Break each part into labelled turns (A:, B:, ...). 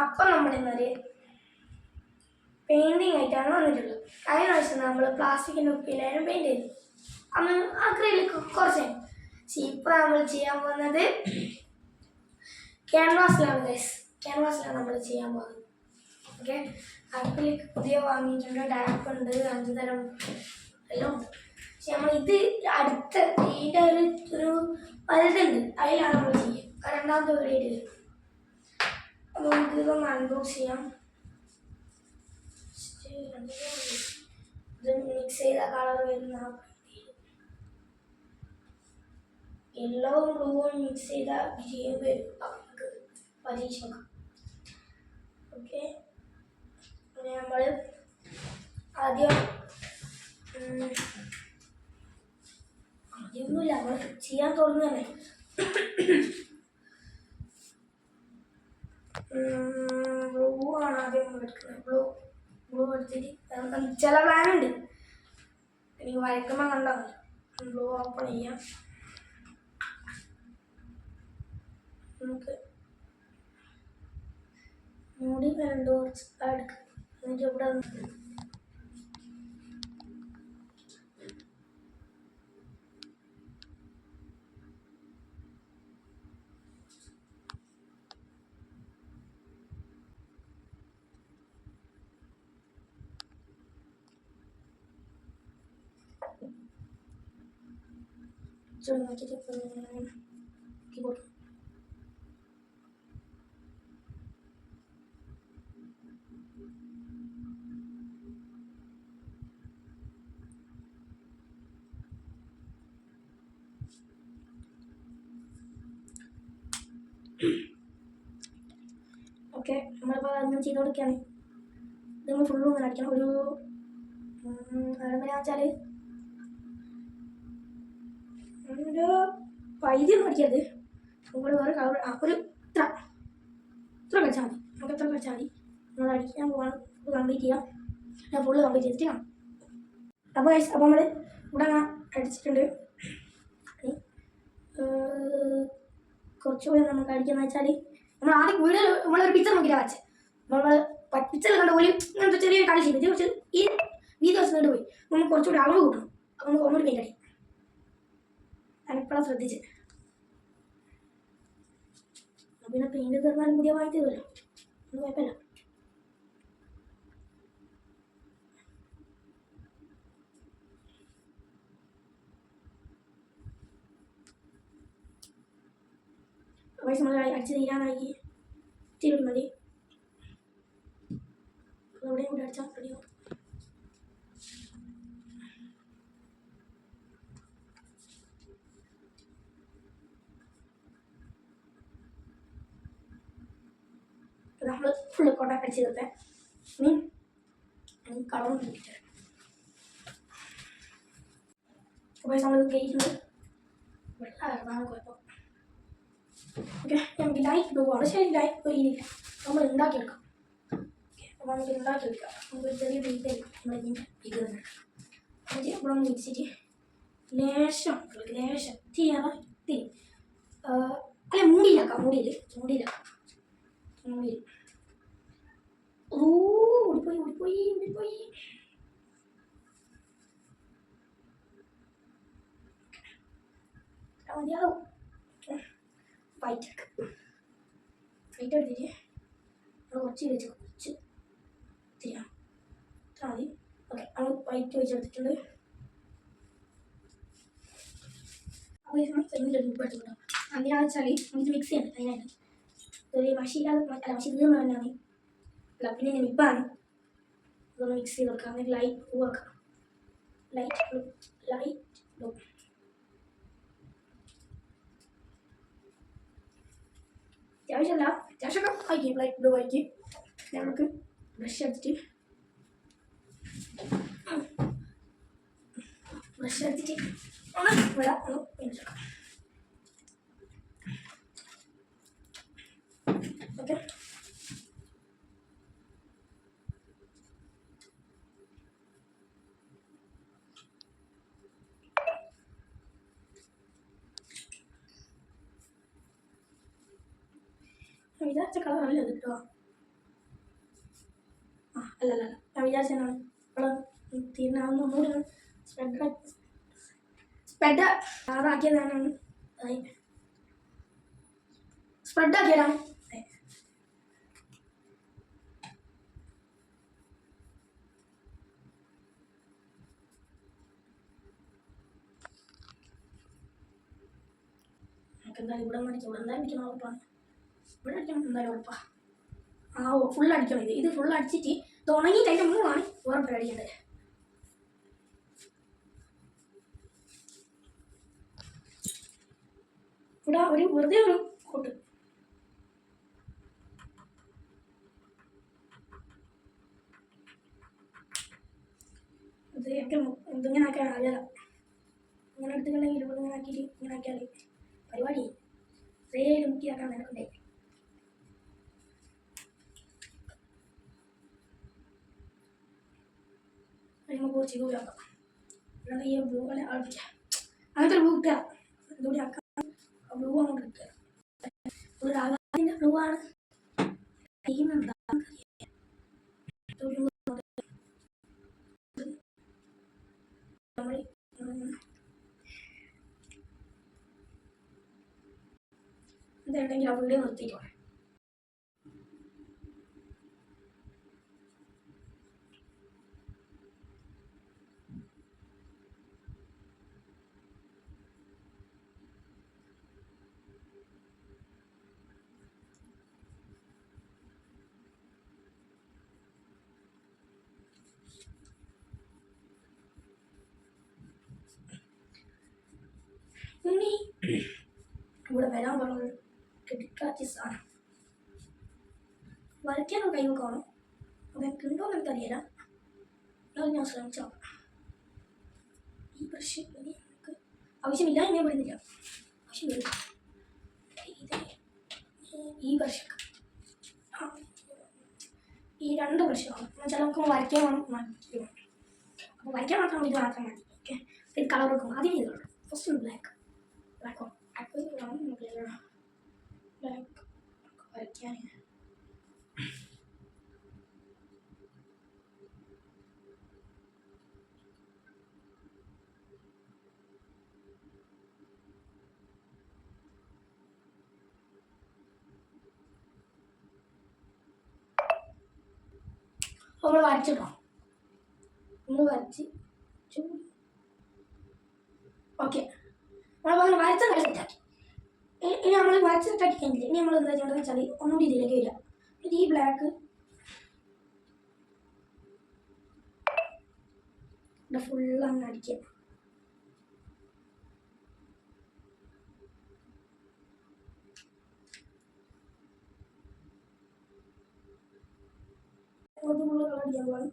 A: അപ്പം നമ്മളിന്നൊരു പെയിന്റിങ് ആയിട്ടാണ് വന്നിട്ടുള്ളത്. കഴിഞ്ഞ പ്രാവശ്യം നമ്മൾ പ്ലാസ്റ്റിക്കിന്റെ ഉപ്പിലായിരുന്നു പെയിന്റ് ചെയ്തത്. അന്ന് അക്രയിലേക്ക് കുറച്ച് ഇപ്പൊ നമ്മൾ ചെയ്യാൻ പോകുന്നത് ക്യാൻവാസിലാണ് ഗൈസ് ക്യാൻവാസിലാണ് നമ്മൾ ചെയ്യാൻ പോകുന്നത്. ഓക്കെ അക്രലിക് പുതിയ വാങ്ങിയിട്ടുണ്ട്. ഡാപ്പ് ഉണ്ട് അഞ്ച് തരം എല്ലാം പക്ഷെ നമ്മൾ ഇത് അടുത്ത ഇതിന്റെ ഒരു ഒരു വലുതുണ്ട്. അതിലാണ് നമ്മൾ ചെയ്യുക. രണ്ടാമത്തെ വീഡിയോ നമുക്ക് ഇതൊന്ന് അൺബോക്സ് ചെയ്യാം. ഇത് മിക്സ് ചെയ്ത കളർ വരുന്ന യെല്ലോവും ബ്ലൂവും മിക്സ് ചെയ്ത ഗ്രീൻ വരും നമുക്ക് പരീക്ഷ ഓക്കെ പിന്നെ നമ്മൾ ആദ്യം ആദ്യമൊന്നുമില്ല നമ്മൾ ചെയ്യാൻ തോന്നുന്നു തന്നെ ബ്ലൂ ആണ് ആദ്യം നമ്മൾ എടുക്കുന്നത്. ബ്ലൂ ബ്ലൂ എടുത്തിട്ട് ചില പ്ലാനുണ്ട് എനിക്ക് വരയ്ക്കുമ്പോൾ കണ്ടാൽ ബ്ലൂ ഓപ്പൺ ചെയ്യാം. നമുക്ക് മുടി കുറച്ച് എടുക്കാം. എന്നിട്ട് ഇവിടെ ചെറുതാക്കിയിട്ട് കീബോർഡ് ഓക്കെ നമ്മളിപ്പോൾ അതൊന്നും ചെയ്ത് കൊടുക്കുകയാണ്. ഇത് ഫുള്ളും ഇങ്ങനെ അടിക്കണം. ഒരു എങ്ങനെ വെച്ചാൽ ഒരു വൈദ്യം അടിക്കരുത് നമ്മൾ വേറെ ആ ഒരു ഇത്ര. ഇത്ര കളിച്ചാൽ മതി. നമുക്ക് എത്ര കളിച്ചാൽ മതി. നമ്മൾ അടിക്കാൻ പോകാൻ കംപ്ലീറ്റ് ചെയ്യാം. ഞാൻ ഫുള്ള് കംപ്ലീറ്റ് ചെയ്തിട്ട് കാണാം. അപ്പോൾ guys, അപ്പോൾ നമ്മൾ ഇവിടെ അടിച്ചിട്ടുണ്ട്. കുറച്ചുകൂടി നമുക്ക് അടിക്കാന്ന് വെച്ചാൽ നമ്മൾ ആദ്യം വീട് നമ്മളൊരു പിക്ചർ നോക്കിയിട്ടാണ് വെച്ചത് നമ്മൾ പിക്ചർ കണ്ട പോലും ഇങ്ങനത്തെ ചെറിയ കളി ചെയ്ത്. കുറച്ച് ഈ വീതി നീണ്ടു പോയി. നമ്മൾ കുറച്ചുകൂടി അളവ് കൂട്ടണം. അപ്പോൾ നമുക്ക് ഒന്നുകൂടി പെയിന്റ് ഞാനിപ്പോഴാണ് ശ്രദ്ധിച്ചത് പിന്നെ പെയിന്റ് തീർന്നാലും പുതിയ വാങ്ങി തരുമല്ലോ ഒന്നും കുഴപ്പമില്ല. പൈസ നമ്മൾ അടിച്ച് തീരാനായി തിരുമതി മതി. എവിടെയും കൂടി അടിച്ചാൽ റെഡിയാവും. ഫുള്ള് കോട്ടാക്ട് അടിച്ച് തീർത്തേ ഇനി കളറും കിട്ടിയിട്ട് അപ്പോൾ നമ്മൾ വെള്ളമാണ് കുഴപ്പം ഓക്കെ നമുക്ക് ലൈറ്റ് ആണ് ശരി ലൈറ്റ് പോയില്ല നമ്മൾ ഉണ്ടാക്കിയെടുക്കാം അപ്പോൾ നമുക്ക് ഉണ്ടാക്കിയെടുക്കാം നമുക്ക് ഒരു ചെറിയ ബീറ്റ് ഇതിന്റെ ഇടുന്നത്. എന്നിട്ട് ഇവിടെ ഒന്ന് വെച്ചിട്ട് ലേശം ലേശം തീയാണ് തീ. അല്ല മൂടിയിലാക്കാം മുടിയിൽ മൂടിയിലാക്കാം മുടിയിൽ മതിയാവും വൈറ്റ് എടുക്കാം വൈറ്റ് എടുത്തിട്ട് നമ്മൾ കുറച്ച് വെച്ച് കുറച്ച് തിരിയാം ഇത്ര മതി ഓക്കെ നമ്മൾ വൈറ്റ് വെച്ചെടുത്തിട്ടുണ്ട് അപ്പോൾ ഇത് നമ്മൾ സെമിയിൽ ഉപ്പ് എടുത്തിട്ടുണ്ടോ എന്തിനാണെന്ന് വെച്ചാൽ നമുക്ക് മിക്സ് ചെയ്യണം അതിനായിട്ട് ഒരു മഷിയില്ലാതെ അല്ല മഷി തീർന്നു തന്നെയാണ് അല്ല പിന്നെ ഞാൻ നിപ്പാണ് ഇതൊന്ന് മിക്സ് ചെയ്ത് കൊടുക്കാം എന്നിട്ട് ലൈറ്റ് ബ്ലൂ ആക്കാം ലൈറ്റ് ബ്ലൂ ലൈറ്റ് ബ്ലൂ അത്യാവശ്യമല്ല അത്യാവശ്യമൊക്കെ വായിക്കും ലൈറ്റ് ബ്ലൂ വായിക്കും നമുക്ക് ബ്രഷ് അടിച്ചിട്ട് ബ്രഷ് അടിച്ചിട്ട് ഒന്ന് ഇവിടെ ഒന്ന് പിടിച്ചെടുക്കാം ഓക്കെ വിചാരിച്ച കളറല്ല ഇത് കേട്ടോ അല്ല അല്ല അല്ല. ഞാൻ ഇവിടെ തീർന്നാവുന്ന ഒന്നുകൂടി സ്പ്രെഡ് സ്പ്രെഡ് അതാക്കിയതാണ് സ്പ്രെഡ് ആക്കിയതാണ്. എന്തായാലും ഇവിടെ എന്തായാലും അടിക്കണം ഉറപ്പാണ്. ഇവിടെ അടിക്കണം എന്തായാലും ഉറപ്പാ ആ ഫുൾ അടിക്കണം ഇത്. ഇത് ഫുൾ അടിച്ചിട്ട് ഇത് ഉണങ്ങിയിട്ട് അതിന്റെ മൂന്നാണ് വേറെ പരിപാടി ഇവിടെ ഒരു വെറുതെ ഒരു കോട്ട്. ഇതിങ്ങനെ ആക്കാൻ അറിയാം ഇങ്ങനെ എടുത്തിട്ടുണ്ടെങ്കിൽ ഇരുപത് ഇങ്ങനെ ആക്കിയിട്ട് ഇങ്ങനെ ആക്കിയാൽ പരിപാടി. സേലും മുക്കിയാക്കാൻ നിനക്കുണ്ടേ അതിന് കുറച്ച് ദൂരം ആക്കാം ഇവിടെ ഈ ബ്ലൂ കളർ ആൾപ്പിക്കാം. അങ്ങനത്തെ ബ്ലൂ കിട്ടുക. ഇതുകൂടി ആക്കാം. ബ്ലൂ അങ്ങോട്ട് കിട്ടുക. ഒരു ആകാശത്തിന്റെ ബ്ലൂ ആണ്. ഇതുണ്ടെങ്കിൽ അവിടെ നിർത്തിക്കോ ഇനി ഇവിടെ വരാൻ പറഞ്ഞത് കിടക്കാച്ച സാധനം വരയ്ക്കാനോ കൈ നോക്കണം അതൊക്കെ ഉണ്ടോ എന്ന് എനിക്കറിയില്ല എന്നാലും ഞാൻ ശ്രമിച്ചു ഈ പ്രശ്നം ആവശ്യമില്ല ഞാൻ പറയുന്നില്ല. ആവശ്യമില്ല. ഇത്. ഈ പ്രശ്നം. ഈ രണ്ട് പ്രശ്നമാണ്. എന്നുവെച്ചാൽ നമുക്ക് വരയ്ക്കാൻ വേണം അപ്പോൾ വരയ്ക്കാൻ മാത്രം ഇത് മാത്രം മതി. ഓക്കെ ഇത് കളർ വെക്കും ആദ്യം colour first black black black വേണം നമുക്ക് ലൈക്ക് വരയ്ക്കാൻ നമ്മൾ വരച്ചിട്ടോ നമ്മൾ വരച്ച് ഓക്കെ നമ്മൾ വരച്ച കളി സെറ്റാക്കി ഇനി നമ്മൾ വരച്ച് സെറ്റാക്കി കഴിഞ്ഞില്ല ഇനി നമ്മൾ എന്താ ചെയ്യേണ്ടതെന്ന് വെച്ചാൽ ഒന്നുകൂടി ഇതിലേക്ക് വരിക. ഈ ബ്ലാക്ക് ഇവിടെ ഫുള്ള് അങ്ങ് അടിക്കുക. അടിക്കാൻ പോകണം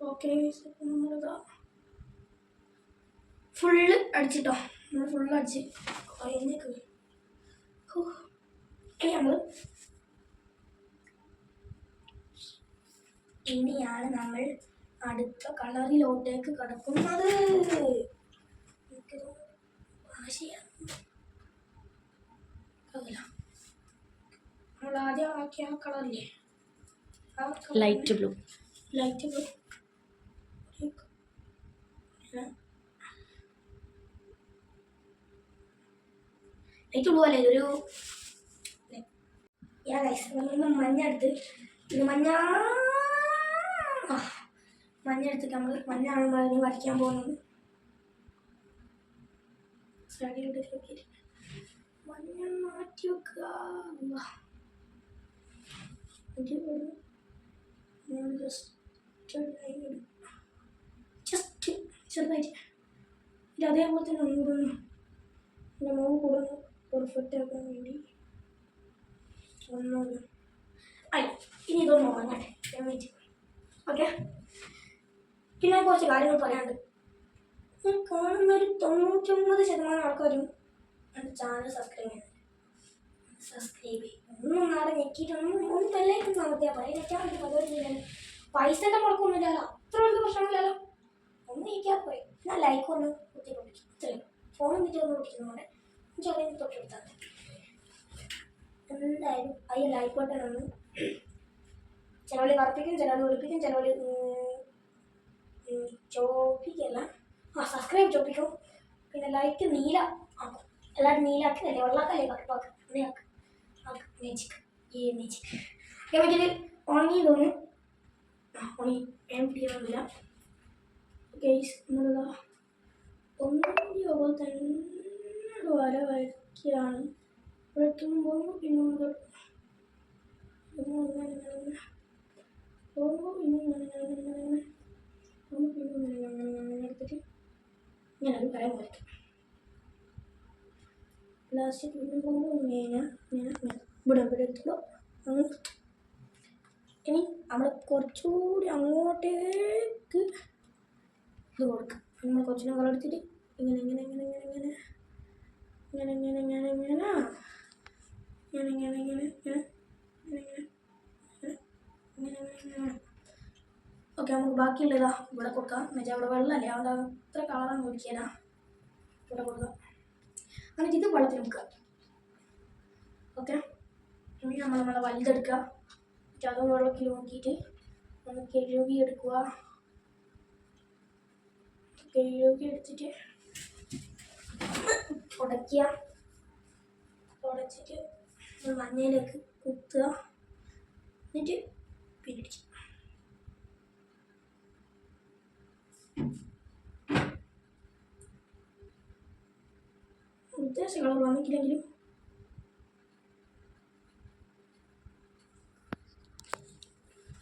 A: ഓക്കെ നമ്മളിതാ ഫുള്ള് അടിച്ചിട്ടോ. നമ്മൾ ഫുള്ള് അടിച്ച്. ഇനി നമ്മൾ ഇനിയാണ് നമ്മൾ അടുത്ത കളറിലോട്ടേക്ക് കടക്കുന്നത്. നമ്മൾ ആദ്യം ആക്കിയ ആ കളറില്ലേ?
B: Light blue
A: light blue light പോലെ ഒരു ഇതൊരു ഗൈസ് നമ്മൾ മഞ്ഞ എടുത്ത് ഇത് മഞ്ഞ മഞ്ഞ നമ്മൾ മഞ്ഞാണ് നമ്മൾ വരയ്ക്കാൻ പോകുന്നത്. മഞ്ഞ മാറ്റി വെക്കുക. ജസ്റ്റ് ജസ്റ്റ് ചെറുതായിട്ട്. ഇത് അതേപോലെ തന്നെ ഒന്നുകൂടെ എന്റെ മോൾ കൂടെ പെർഫെക്റ്റ് ആക്കാൻ വേണ്ടി ഒന്നുകൂടെ അല്ല ഇനി ഇതൊന്നും ഉറങ്ങട്ടെ ഞാൻ വെയിറ്റ് ഓക്കെ പിന്നെ കുറച്ച് കാര്യങ്ങൾ പറയാനുണ്ട്. ഞാൻ കാണുന്ന ഒരു തൊണ്ണൂറ്റൊമ്പത് ശതമാനം ആൾക്കാരും എന്റെ ചാനൽ സബ്സ്ക്രൈബ് ചെയ്യുന്നത് സബ്സ്ക്രൈബ് ചെയ്യും ഒന്നും നാളെ ഞെക്കിയിട്ടൊന്നും ഒന്നും എല്ലാവർക്കും നടത്തിയാൽ പരിപാടിയില്ല പൈസന്റെ മുടക്കൊന്നുമില്ലല്ലോ അത്ര വലിയ പ്രശ്നമില്ലല്ലോ ഒന്ന് ഇരിക്കാൻ പോയി ഞാൻ ലൈക്ക് ഒന്ന് കുത്തിക്കൊണ്ടിരിക്കും ഇത്രയും ഫോൺ എന്നിട്ട് ഒന്ന് പൊട്ടിക്കുന്നതുകൊണ്ട് ചെറിയ തൊട്ടെടുത്താൽ എന്തായാലും അയ്യ ലൈക്ക് ഒന്ന് ചിലവളി വർപ്പിക്കും ചിലവളി ഒളിപ്പിക്കും ചിലവളി ചോപ്പിക്കല്ല ആ സബ്സ്ക്രൈബ് ചോപ്പിക്കും. പിന്നെ ലൈക്ക് നീല ആക്കും. എല്ലാവരും നീലാക്കല്ലേ? വെള്ളാക്കല്ലേ? കറുപ്പാക്കും അങ്ങനെ ആക്കും. ആക്കും. മേജിക് ഈ മേജിക് മറ്റേ ഉണങ്ങി തോന്നും ആ ഉണങ്ങി. ഞാൻ പിടിക്കണമെന്നില്ല ഗൈസ് നമ്മളിതാ ഒന്നിന്റെ പോലെ തന്നെ വര വരയ്ക്കുകയാണ്. വരയ്ക്കുമ്പോൾ പിന്നെ മുതൽ പോകുമ്പോൾ പിന്നെ ഇങ്ങനെ ഇങ്ങനെ ഇങ്ങനെ പോകുമ്പോൾ പിന്നെ ഇങ്ങനെ ഇങ്ങനെ ഇങ്ങനെ എടുത്തിട്ട് ഇങ്ങനെ ഒരു കരം വരയ്ക്കും. ലാസ്റ്റ് പിന്നെ പോകുമ്പോൾ ഇങ്ങനെ ഇവിടെ ഇവിടെ അങ്ങനെ ഇനി നമ്മൾ കുറച്ചുകൂടി അങ്ങോട്ടേക്ക് ഇത് കൊടുക്കാം നമ്മൾ കുറച്ചിനെ കളർ എടുത്തിട്ട് ഇങ്ങനെ ഇങ്ങനെ ഇങ്ങനെ ഇങ്ങനെ ഇങ്ങനെ ഇങ്ങനെ ഇങ്ങനെ ഇങ്ങനെ ഇങ്ങനെ ഇങ്ങനെ ഇങ്ങനെ ഇങ്ങനെ ഓക്കെ നമുക്ക് ബാക്കിയുള്ളതാ ഇവിടെ കൊടുക്കാം എന്നുവെച്ചാൽ അവിടെ വെള്ളമല്ലേ അവിടെ അത്ര കളറാണ് കുടിക്കാനാ ഇവിടെ കൊടുക്കാം എന്നിട്ട് ഇത് വെള്ളത്തിൽ മുക്കുക ഓക്കെ ഇനി നമ്മൾ നമ്മളെ വലുതെടുക്കുക എന്നിട്ട് അത് വെള്ളത്തിൽ നോക്കിയിട്ട് നമുക്ക് കഴുകി എടുക്കുക കഴുകി എടുത്തിട്ട് ഉടയ്ക്കുക. ഉടച്ചിട്ട് മഞ്ഞയിലേക്ക് കുത്തുക. എന്നിട്ട് പിരിക്കുക ഉദ്ദേശങ്ങൾ വന്നിട്ടില്ലെങ്കിലും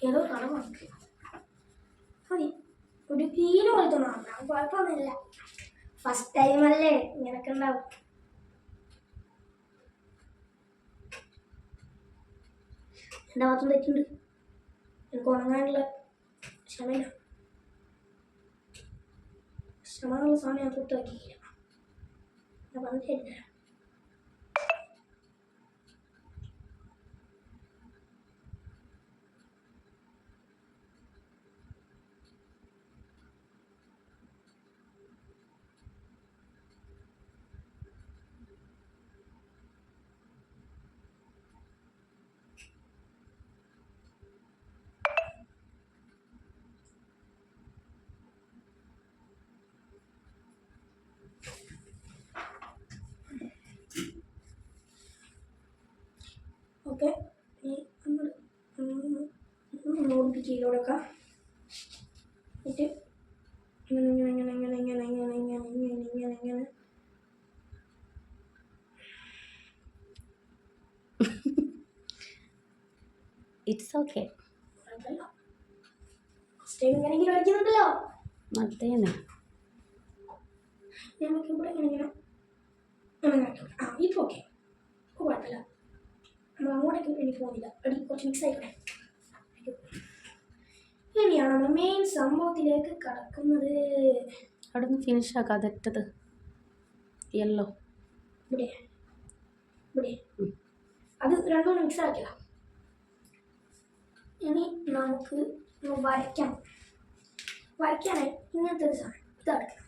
A: ഏതോ കളവാണ് ഒരു കീലോ പോലത്തെ മാത്രം. കുഴപ്പമൊന്നുമില്ല. ഫസ്റ്റ് ടൈം അല്ലേ? ഇങ്ങനൊക്കെ ഉണ്ടാവും. എന്റെ ഭാഗത്തും തെറ്റുണ്ട്. എനിക്ക് ഉണങ്ങാനുള്ള ക്ഷമയില്ല. ക്ഷമ എന്നുള്ള സമയം ഞാൻ ഞാൻ ഓക്കെ ഈ നമ്മൾ ഓടിപ്പിച്ച് എന്നിട്ട് ഇങ്ങനെ ഇങ്ങനെ ഇങ്ങനെ ഇങ്ങനെ ഇങ്ങനെ ഇങ്ങനെ ഇങ്ങനെ ഇങ്ങനെ ഇങ്ങനെ ഇങ്ങനെ.
B: ഇറ്റ്സ് ഓക്കെ
A: ഇങ്ങനെയെങ്കിലും അടിക്കുന്നുണ്ടല്ലോ
B: അതേന്ന്
A: ഇങ്ങനെ ഇങ്ങനെ. ആ ഇപ്പോൾ ഓക്കെ കുഴപ്പമില്ല. നമ്മൾ അങ്ങോട്ടേക്ക് ഇനി പോകുന്നില്ല അടി കുറച്ച് മിക്സ് ആയിക്കോട്ടെ. ഇനിയാണ് നമ്മൾ മെയിൻ സംഭവത്തിലേക്ക് കടക്കുന്നത്.
B: അവിടെ നിന്ന് ഫിനിഷ് ആക്കാം അതെറ്റത്. യെല്ലോ
A: ഇവിടെ. ഇവിടെ. അത് രണ്ടും മിക്സ് ആക്കിയതാ. ഇനി നമുക്ക് വരയ്ക്കാം. വരയ്ക്കാനായി ഇങ്ങനത്തെ ഒരു സാധനം. ഇതെടുക്കണം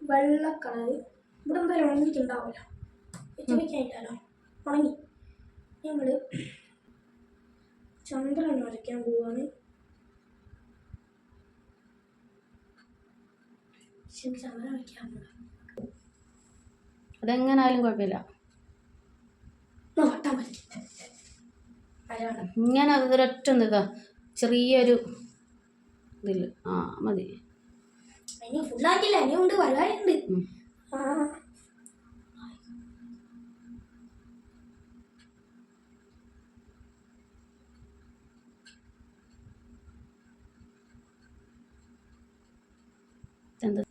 A: വെള്ള കളറ്. ഇവിടെ എന്തായാലും ഉണങ്ങിയിട്ടുണ്ടാവില്ല. വെച്ച് വെക്കാനില്ലല്ലോ. ഉണങ്ങി. ഞങ്ങൾ ചന്ദ്രൻ വരയ്ക്കാൻ പോവാണ്. ചന്ദ്രൻ വരയ്ക്കാൻ പോവാ
B: അതെങ്ങനായാലും കുഴപ്പമില്ല.
A: നോട്ടാൻ അത്
B: ഇങ്ങനെ ഒരൊറ്റ എന്താ ചെറിയൊരു ഇതിൽ ആ മതി.
A: ഫുള്ളാക്കില്ല ഇനിയും ഉണ്ട് വരാനുണ്ട് ആ
B: എന്ത്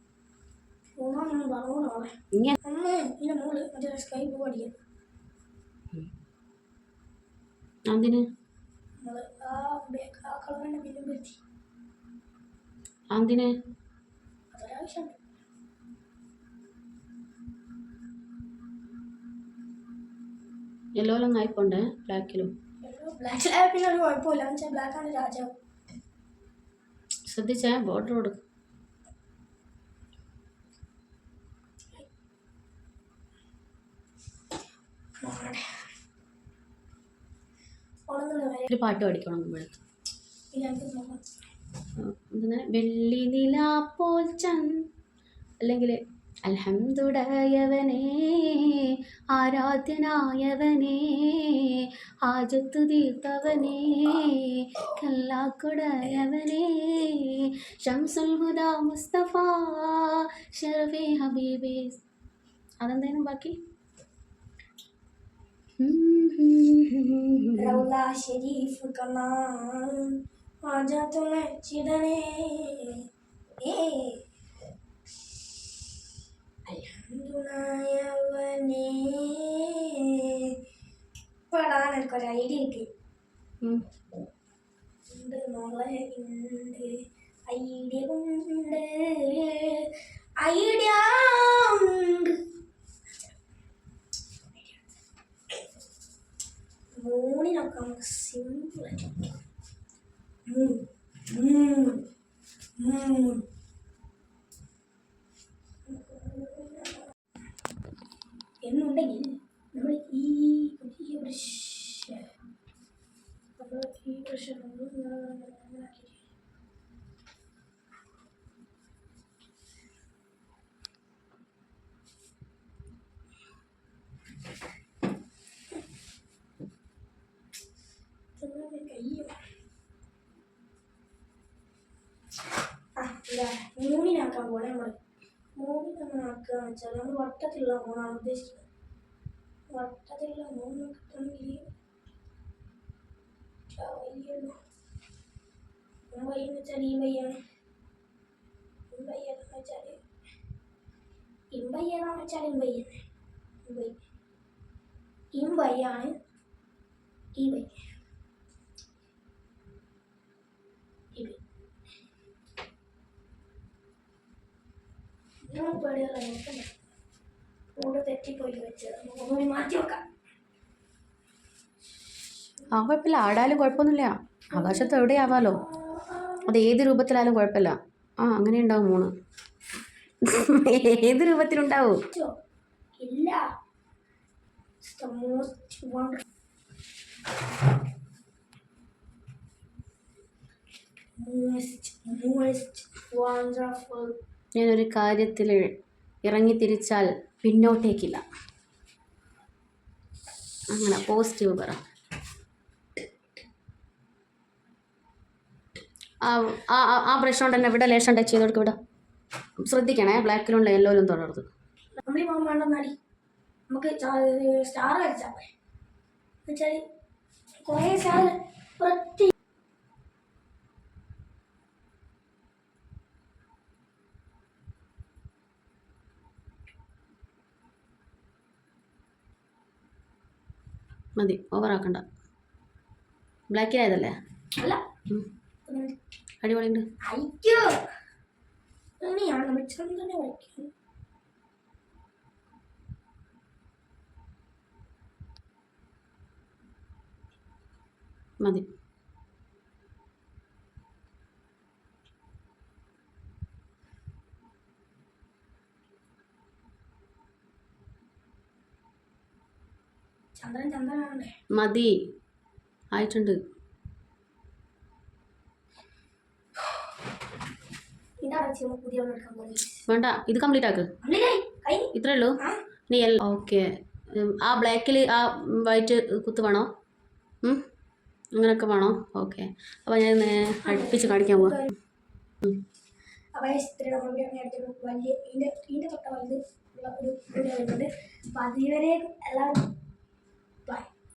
B: ഇങ്ങനെ
A: അമ്മ ഇതിന്റെ മോൾ മറ്റേ സ്കൈപ്പ് അടിക്കാൻ.
B: അതിന് അതിന് യെല്ലോയിലും ആയിപ്പോണ്ടേ? ബ്ലാക്കിലും
A: ബ്ലാക്കിലായ പിന്നെ ഒരു കുഴപ്പമില്ല. എന്ന് വെച്ചാൽ ബ്ലാക്ക് ആണ് രാജാവ്.
B: ശ്രദ്ധിച്ചേ ബോർഡർ കൊടുക്കും
A: ഉണങ്ങുന്ന വരെ
B: ഒരു പാട്ട് പഠിക്കണം
A: നമ്മൾ
B: എന്താണ്? വെള്ളി നില പോൽ ചൻ അല്ലെങ്കിൽ അൽഹംദുടയവനേ ആരാധ്യനായവനേ ആജത്തു തീർത്തവനേ കല്ലാക്കുടയവനേ ഷംസുൽ ഹുദ മുസ്തഫ ഷർഫി ഹബീബി. അതെന്തേനും ബാക്കി?
A: റൗലാ ഷെരീഫ് കമാൻ ആജാത്തുനെ ചിടനെ അൽഹംദുലായവനെ പാടാൻ എനിക്കൊരു ഐഡിയ കിട്ടി ഉണ്ട് മോളെ ഉണ്ട് ഐഡിയ ഉണ്ട് ഐഡിയ ഉണ്ട് മൂന്നിനൊക്കെ നമുക്ക് സിമ്പിൾ എന്നുണ്ടെങ്കിൽ നമ്മൾ ഈ ഈ പ്രശ്നം അപ്പോൾ ഈ ബ്രഷ് ആ ഇതാ മൂന്നിനാക്കാൻ പോണേ നമ്മൾ മൂന്നിനെങ്ങനെ ആക്കുക വെച്ചാൽ നമ്മൾ വട്ടത്തിലുള്ള മൂന്നാണ് ഉദ്ദേശിക്കുന്നത് വട്ടത്തിലുള്ള മൂന്ന് കിട്ടണമെങ്കിൽ വയ്യല്ലോ വയ്യെന്ന് വെച്ചാൽ ഈ വയ്യാണ് ഇമ്പയ്യെന്ന് വെച്ചാൽ ഞാൻ പേടിയുള്ള നോക്കണ്ട? കൂടെ തെറ്റിപ്പോയി വെച്ച് നമുക്കൊന്നുകൂടി മാറ്റി വെക്കാം.
B: ആ കുഴപ്പമില്ല. ആടാലും കുഴപ്പമൊന്നുമില്ല. ആകാശത്ത് എവിടെയാവാലോ. അത് ഏത് രൂപത്തിലായാലും കുഴപ്പമില്ല. ആ അങ്ങനെ ഉണ്ടാവും മൂന്ന് ഏത് രൂപത്തിലുണ്ടാവും?
A: ഇല്ല. The most most wonderful
B: ഞാനൊരു കാര്യത്തിൽ ഇറങ്ങിത്തിരിച്ചാൽ പിന്നോട്ടേക്കില്ല. അങ്ങനെ പോസിറ്റീവ് പറ. ആ ആ ബ്രഷ് കൊണ്ട് തന്നെ ഇവിടെ ലേശം ടച്ച് ചെയ്ത് കൊടുക്കും ഇവിടെ ശ്രദ്ധിക്കണേ ബ്ലാക്കിലുള്ള യെല്ലോയിലും തുടർന്ന്.
A: നമുക്ക് സ്റ്റാർ എന്നുവെച്ചാൽ കുറേ സ്റ്റാർ
B: മതി. ഓവറാക്കണ്ട ബ്ലാക്കിലായതല്ലേ
A: അല്ല.
B: ഉം. അടിപൊളിയുണ്ട്. മതി. മതി. ആയിട്ടുണ്ട്. വേണ്ട ഇത് കംപ്ലീറ്റ് ആക്ക്. ഇത്രേ ഉള്ളൂ. നീ എല്ലാം ഓക്കെ. ആ ബ്ലാക്കിൽ ആ വൈറ്റ് കുത്ത് വേണോ? അങ്ങനെയൊക്കെ വേണോ? ഓക്കെ. അപ്പോൾ ഞാൻ അടുപ്പിച്ച് കാണിക്കാൻ പോവാം.
A: അപ്പോൾ വലിയ ഇതിന്റെ തൊട്ട വലുത് ഒരു വീഡിയോ വരുന്നുണ്ട് അപ്പോൾ അതുവരെ എല്ലാവരും